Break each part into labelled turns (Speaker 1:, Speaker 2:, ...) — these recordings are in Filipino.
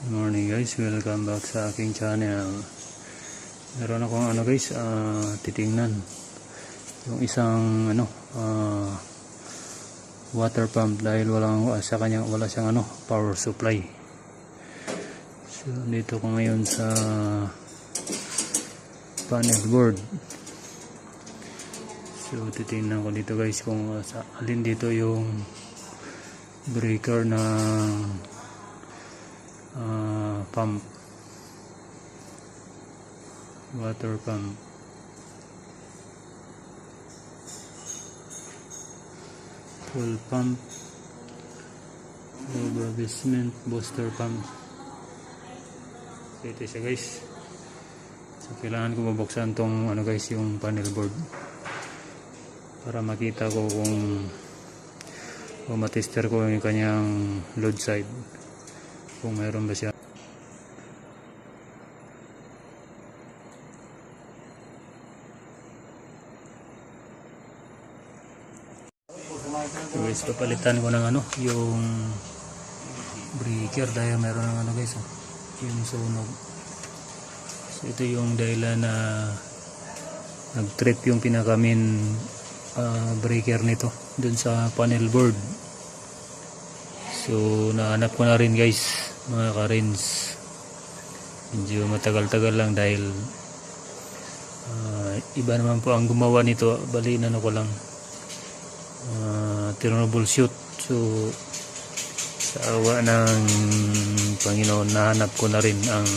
Speaker 1: Good morning guys, welcome back sa aking channel. Meron akong ano guys, ah, titingnan. Yung isang ano, ah, water pump dahil walang sa kanya wala siyang ano, power supply. So dito ko ngayon sa panel board. So titingnan ko dito guys kung ah, sa alin dito yung breaker na ah, pump. Water pump. Full pump. Basement booster pump. So ito siya guys. So kailangan ko mabuksan tong ano guys yung panel board. Para makita ko kung o matester ko yung kanyang load side kung mayroon ba siya. Guys papalitan ko ng ano yung breaker dahil meron ng ano guys oh, yung sunog. So ito yung dahilan na nag trip yung pinaka main ah, breaker nito dun sa panel board. So nahanap ko na rin guys mga karins. Medyo matagal-tagal lang dahil ah, iba naman po ang gumawa nito. Bali na ko lang uh, troubleshoot so sa awa ng Panginoon nahanap ko na rin ang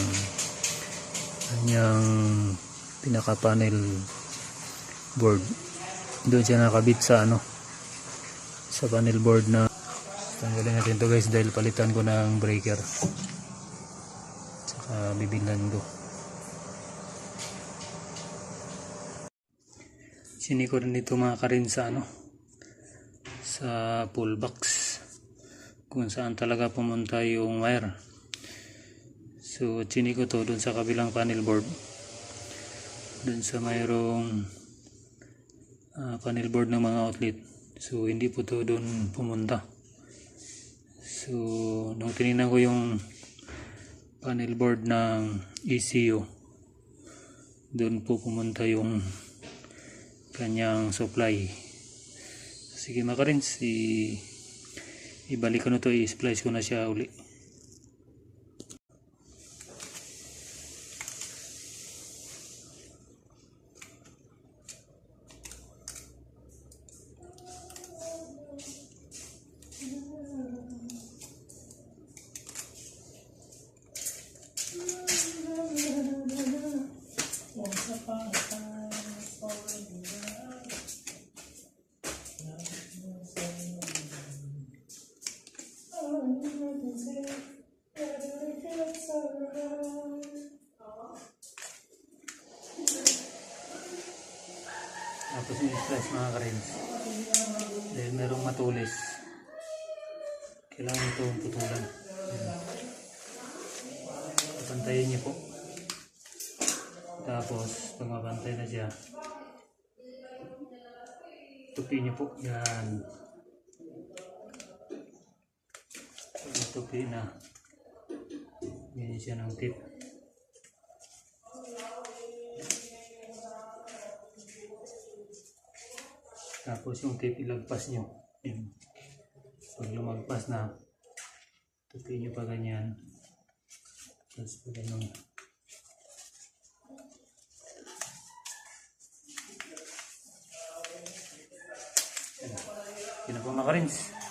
Speaker 1: kanyang pinaka panel board. Doon siya nakabit sa ano sa panel board na tanggalin natin to guys dahil palitan ko ng breaker. Saka bibilan ko. Sini ko rin dito mga karin sa ano? Sa pull box. Kung saan talaga pumunta yung wire. So sini ko to dun sa kabilang panel board. Dun sa mayroong ah, panel board ng mga outlet. So hindi po to dun pumunta so nung tinignan ko yung panel board ng ECU dun po pumunta yung kanyang supply. Sige makarins i ibalik ko na to i-splice ko na siya uli tapos yung splice mga karins. Dahil merong matulis. Kailangan ito putulan. Papantayin niyo po. Tapos pag mapantay na siya. Tupi niyo po. Yan. Tupi na. Ganyan siya ng tip tapos yung tip ilagpas nyo yun pag lumagpas na tupi nyo pa ganyan tapos pa ganun Yan. Yun na po mga karins.